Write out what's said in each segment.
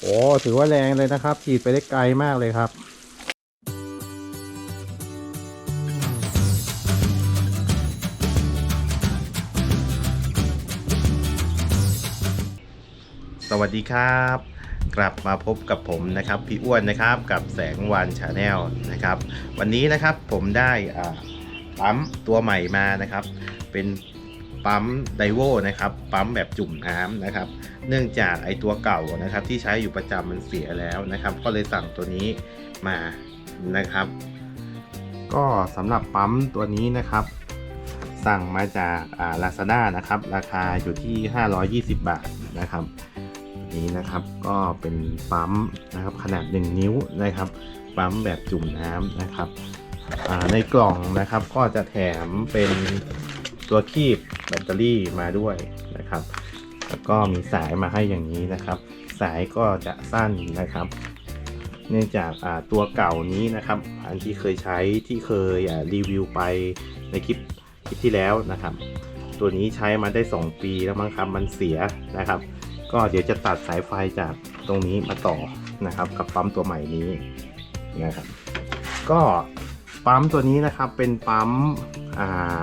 โอ้ถือว่าแรงเลยนะครับ ฉีดไปได้ไกลมากเลยครับสวัสดีครับ กลับมาพบกับผมนะครับพี่อ้วนนะครับกับแสงวันชาแนลนะครับ วันนี้นะครับผมได้ปั๊มตัวใหม่มานะครับ เป็น ปั๊มไดโวนะครับ ปั๊มแบบจุ่มน้ำนะครับ เนื่องจากไอตัวเก่านะครับ ที่ใช้อยู่ประจำมันเสียแล้วนะครับ ก็เลยสั่งตัวนี้มานะครับ ก็สำหรับปั๊มตัวนี้นะครับ สั่งมาจากอ่า Lazada นะครับ ราคาอยู่ที่ 520 บาทนะครับ นี้นะครับก็เป็นปั๊มนะครับขนาด 1 นิ้วนะครับ ปั๊มแบบจุ่มน้ำนะครับในกล่องนะครับก็จะแถมเป็น ตัวคีบแบตเตอรี่มาด้วยนะครับ แล้วก็มีสายมาให้อย่างนี้นะครับ สายก็จะสั้นนะครับ เนื่องจากอ่าตัวเก่านี้นะครับ อันที่เคยใช้ที่เคยอ่ารีวิวไปในคลิปคลิปที่แล้วนะครับ ตัวนี้ใช้มาได้ 2 ปีแล้วมั้งครับมันเสียนะครับ ก็เดี๋ยวจะตัดสายไฟจากตรงนี้มาต่อนะครับ กับปั๊มตัวใหม่นี้นะครับ ก็ปั๊มตัวนี้นะครับเป็นปั๊มอ่า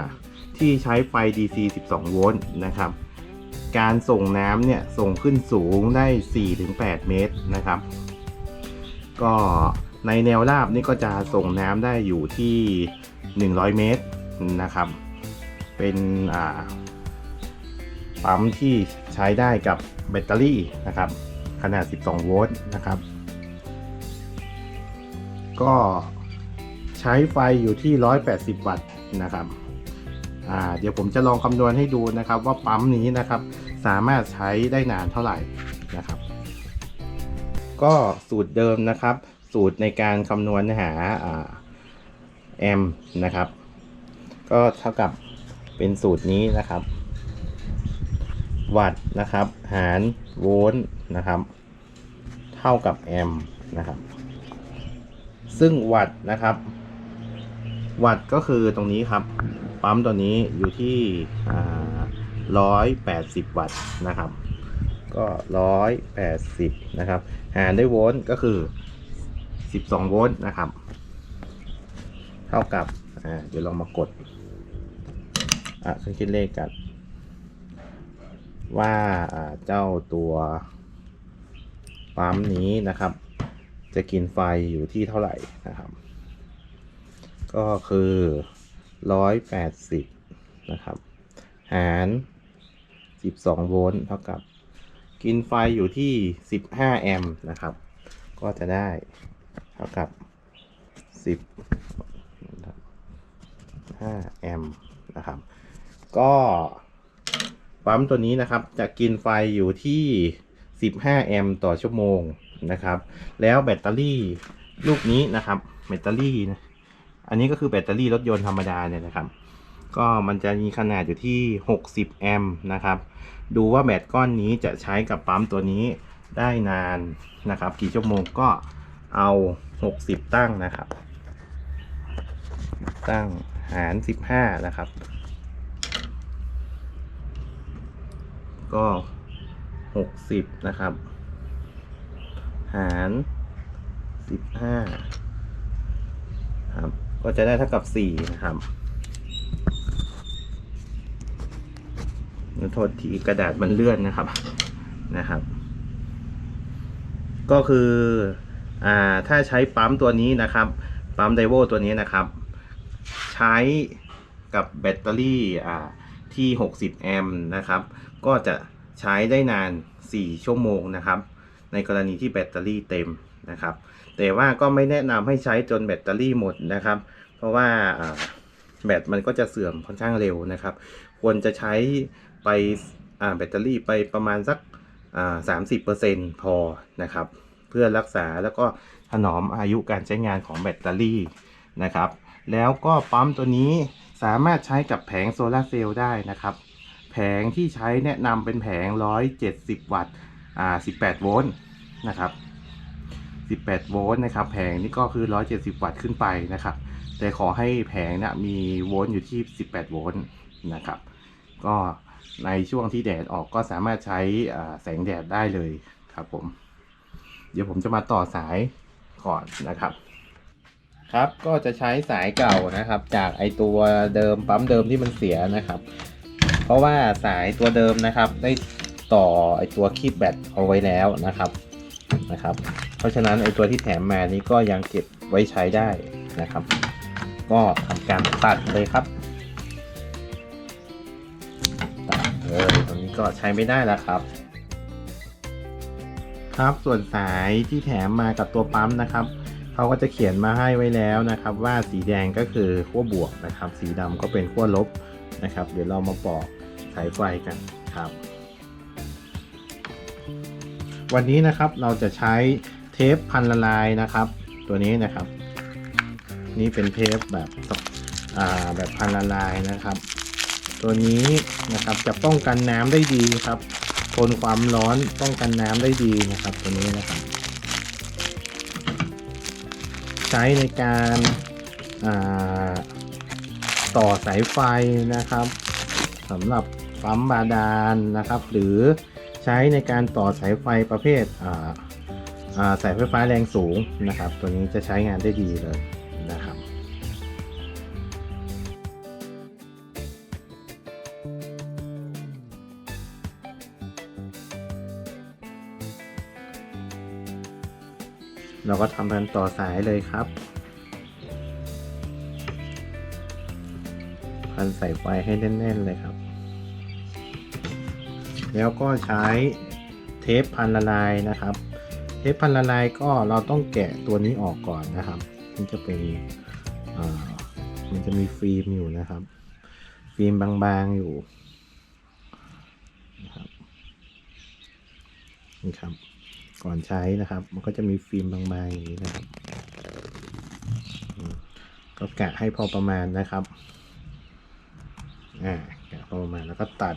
ที่ใช้ไฟ DC 12 โวลต์นะครับ การส่งน้ำเนี่ยส่งขึ้นสูงได้ 4-8 เมตรนะครับ ก็ในแนวราบนี่ก็จะส่งน้ำได้อยู่ที่ 100 เมตรนะครับ เป็นปั๊มที่ใช้ได้กับแบตเตอรี่นะครับ ขนาด 12 โวลต์นะครับ ก็ใช้ไฟอยู่ที่ 180 วัตต์นะครับ เดี๋ยวผมจะลองคำนวณให้ดูนะครับ ว่าปั๊มนี้นะครับ สามารถใช้ได้นานเท่าไหร่นะครับ ก็สูตรเดิมนะครับ สูตรในการคำนวณหาแอมป์นะครับ ก็เท่ากับเป็นสูตรนี้นะครับ วัตต์นะครับ หารโวลต์นะครับ เท่ากับแอมป์นะครับ ซึ่งวัตต์นะครับ วัตต์ก็คือตรงนี้ครับ ปั๊มตัวนี้อยู่ที่ร้อยแปดสิบวัตต์นะครับ ก็ร้อยแปดสิบนะครับ หารด้วยโวลต์ก็คือสิบสองโวลต์นะครับ เท่ากับเดี๋ยวลองมากดอะเครื่องคิดเลขกัน ว่าเจ้าตัวปั๊มนี้นะครับ จะกินไฟอยู่ที่เท่าไหร่นะครับ ก็คือ180นะครับ หาร12โวลต์เท่ากับ กินไฟอยู่ที่15แอมป์นะครับ ก็จะได้เท่ากับ10นะครับ5แอมป์นะครับ ก็ปั๊มตัวนี้นะครับจะกินไฟอยู่ที่ 15 แอมป์ต่อชั่วโมงนะครับ แล้วแบตเตอรี่ลูกนี้นะครับ แบตเตอรี่นะ อันนี้ก็คือแบตเตอรี่รถยนต์ธรรมดาเนี่ยนะครับ ก็มันจะมีขนาดอยู่ที่ 60 แอมป์นะครับ ดูว่าแบตก้อนนี้จะใช้กับปั๊มตัวนี้ได้นานนะครับ กี่ชั่วโมงก็เอา 60 ตั้งนะครับ ตั้งหาร 15 นะครับ ก็หกสิบนะครับ หารสิบห้าครับ ก็จะได้เท่ากับสี่นะครับโทษทีกระดาษมันเลื่อนนะครับนะครับ ก็คืออ่าถ้าใช้ปั๊มตัวนี้นะครับ ปั๊มไดโวตัวนี้นะครับ ใช้กับแบตเตอรี่อ่าที่ 60 แอมป์นะครับ ก็จะใช้ได้นาน 4 ชั่วโมงนะครับ ในกรณีที่แบตเตอรี่เต็มนะครับ แต่ว่าก็ไม่แนะนำให้ใช้จนแบตเตอรี่หมดนะครับ เพราะว่าแบตมันก็จะเสื่อมค่อนข้างเร็วนะครับ ควรจะใช้ไปแบตเตอรี่ไปประมาณสักสามสิบเปอร์เซ็นต์พอนะครับ เพื่อรักษาแล้วก็ถนอมอายุการใช้งานของแบตเตอรี่นะครับ แล้วก็ปั๊มตัวนี้สามารถใช้กับแผงโซลาร์เซลล์ได้นะครับ แผงที่ใช้แนะนำเป็นแผง 170 วัตต์ 18 โวลต์นะครับ 18โวลต์นะครับ แผงนี่ก็คือ 170 วัตต์ขึ้นไปนะครับ แต่ขอให้แผงเนะี่ยมีโวลต์อยู่ที่ 18 โวลต์นะครับ ก็ในช่วงที่แดดออกก็สามารถใช้แสงแดดได้เลยครับผม เดี๋ยวผมจะมาต่อสายก่อนนะครับ ครับก็จะใช้สายเก่านะครับ จากไอตัวเดิมปั๊มเดิมที่มันเสียนะครับ เพราะว่าสายตัวเดิมนะครับ ได้ต่อไอตัวคีบแบตเอาไว้แล้วนะครับนะครับ เพราะฉะนั้นไอตัวที่แถมมานี้ก็ยังเก็บไว้ใช้ได้นะครับ ก็ทำการตัดเลยครับตัดเลยตรงนี้ก็ใช้ไม่ได้แล้วครับ ครับส่วนสายที่แถมมากับตัวปั๊มนะครับเขาก็จะเขียนมาให้ไว้แล้วนะครับ ว่าสีแดงก็คือขั้วบวกนะครับ สีดำก็เป็นขั้วลบนะครับ เดี๋ยวเรามาปอกสายไฟกันครับ วันนี้นะครับเราจะใช้ เทปพันละลายนะครับ ตัวนี้นะครับ นี่เป็นเทปแบบแบบพันละลายนะครับ ตัวนี้นะครับจะป้องกันน้ำได้ดีครับทนความร้อนป้องกันน้ำได้ดีนะครับ ตัวนี้นะครับ ใช้ในการต่อสายไฟนะครับสำหรับปั๊มบาดาลนะครับ หรือใช้ในการต่อสายไฟประเภท สายไฟฟ้าแรงสูงนะครับ ตัวนี้จะใช้งานได้ดีเลยนะครับเราก็ทำการต่อสายเลยครับ พันใส่ไฟให้แน่นๆเลยครับ แล้วก็ใช้เทปพันละลายนะครับ เทปพันละลายก็เราต้องแกะตัวนี้ออกก่อนนะครับ มันจะเป็นมันจะมีฟิล์มอยู่นะครับ ฟิล์มบางๆอยู่นะครับนี่ครับ ก่อนใช้นะครับ มันก็จะมีฟิล์มบางๆอย่างนี้นะครับ ก็แกะให้พอประมาณนะครับอ่ากะพอประมาณแล้วก็ตัด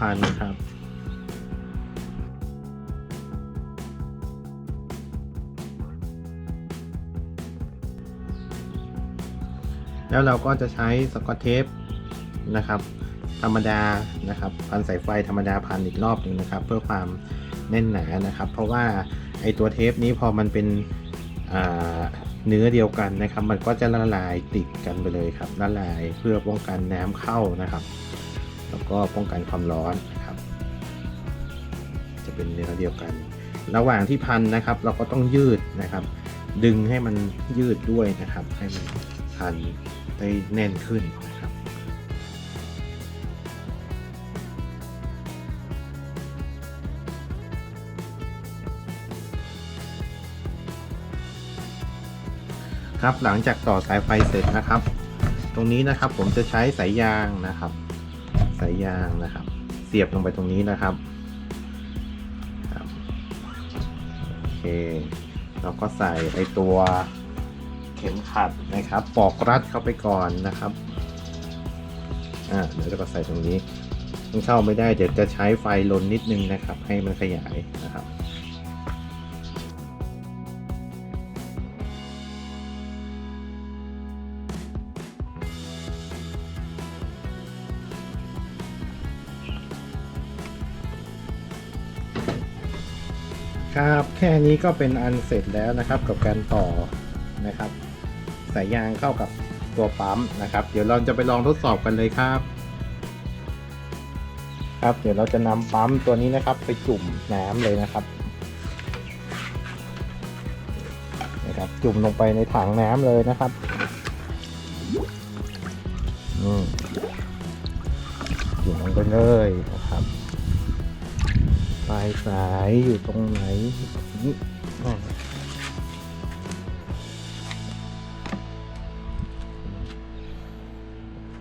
พันครับแล้วเราก็จะใช้สกอตเทปนะครับ ธรรมดานะครับพันสายไฟธรรมดาพันอีกรอบหนึ่งนะครับ เพื่อความแน่นหนานะครับ เพราะว่าไอตัวเทปนี้พอมันเป็นเนื้อเดียวกันนะครับ มันก็จะละลายติดกันไปเลยครับละลายเพื่อป้องกันน้ำเข้านะครับ แล้วก็ป้องกันความร้อนนะครับ จะเป็นเนื้อเดียวกัน ระหว่างที่พันนะครับ เราก็ต้องยืดนะครับ ดึงให้มันยืดด้วยนะครับ ให้มันพันได้แน่นขึ้นนะครับครับหลังจากต่อสายไฟเสร็จนะครับ ตรงนี้นะครับผมจะใช้สายยางนะครับ สายยางนะครับ เสียบลงไปตรงนี้นะครับครับโอเคเราก็ใส่ไอตัวเข็มขัดนะครับปอกรัดเข้าไปก่อนนะครับอ่าเดี๋ยวเราก็ใส่ตรงนี้มันเข้าไม่ได้เดี๋ยวจะใช้ไฟลนนิดนึงนะครับ ให้มันขยายนะครับ ครับแค่นี้ก็เป็นอันเสร็จแล้วนะครับกับการต่อนะครับสายยางเข้ากับตัวปั๊มนะครับ เดี๋ยวเราจะไปลองทดสอบกันเลยครับ ครับเดี๋ยวเราจะนำปั๊มตัวนี้นะครับ ไปจุ่มน้ำเลยนะครับนะครับ จุ่มลงไปในถังน้ำเลยนะครับอืมจุ่มลงไปเลยนะครับ ลายสายอยู่ตรงไหนนี่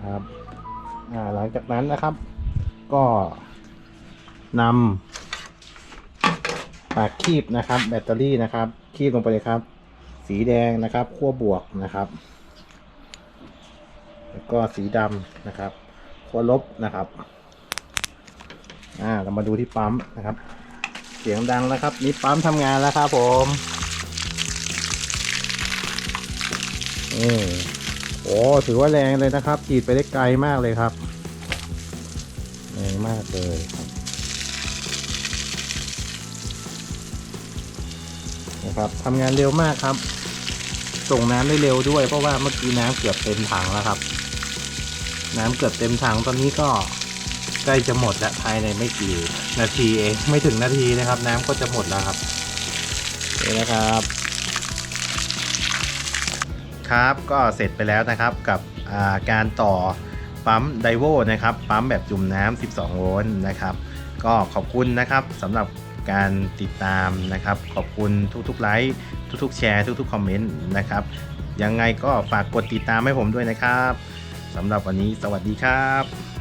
ครับหลังจากนั้นนะครับ ก็นำปากคีบนะครับ แบตเตอรี่นะครับ คีบลงไปเลยครับ สีแดงนะครับขั้วบวกนะครับ แล้วก็สีดำนะครับขั้วลบนะครับ อ่าเรามาดูที่ปั๊มนะครับ เสียงดังแล้วครับนี่ปั๊มทำงานแล้วครับผมอืมโอ้ถือว่าแรงเลยนะครับขีดไปได้ไกลมากเลยครับแรงมากเลยนะครับทำงานเร็วมากครับ ส่งน้ำได้เร็วด้วย เพราะว่าเมื่อกี้น้ำเกือบเต็มถังแล้วครับ น้ำเกือบเต็มถังตอนนี้ก็ ล้จะหมดแล้วภายในไม่กี่นาทีเองไม่ถึงนาทีนะครับ น้ำก็จะหมดแล้วครับนี่นะครับ ครับก็เสร็จไปแล้วนะครับกับาการต่อปั๊มไดโวนะครับ ปั๊มแบบจุ่มน้ำ12 โวลต์นะครับ ก็ขอบคุณนะครับสำหรับการติดตามนะครับ ขอบคุณทุกๆไลค์ทุกๆ แชร์ทุกๆ คอมเมนต์นะครับ ยังไงก็ฝากกดติดตามให้ผมด้วยนะครับสำหรับวันนี้สวัสดีครับ